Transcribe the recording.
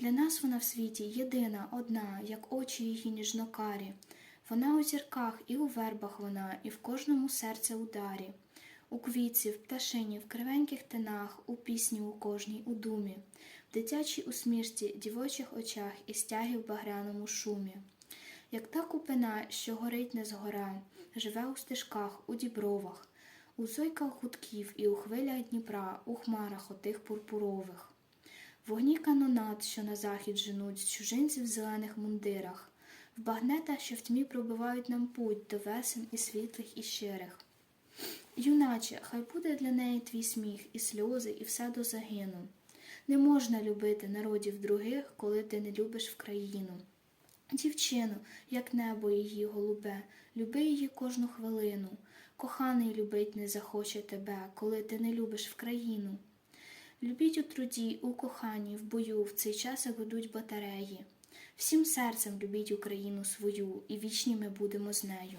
Для нас вона в світі єдина, одна, як очі її ніжнокарі. Вона у зірках і у вербах вона, і в кожному серце ударі. У квітці, в пташині, в кривеньких тинах, у пісні у кожній, у думі, в дитячій усмішці, дівочих очах і стягі в багряному шумі. Як та купина, що горить не згора, живе у стежках, у дібровах, у зойках гудків і у хвилях Дніпра, у хмарах отих пурпурових. Вогні канонат, що на захід женуть з чужинців в зелених мундирах, в багнета, що в тьмі пробивають нам путь до весен і світлих, і щирих. Юначе, хай буде для неї твій сміх, і сльози, і все до загину. Не можна любити народів других, коли ти не любиш в країну. Дівчину, як небо її голубе, люби її кожну хвилину. Коханий любить не захоче тебе, коли ти не любиш в країну. Любіть у труді, у коханні, в бою, в цей час ведуть батареї. Всім серцем любіть Україну свою, і вічні ми будемо з нею.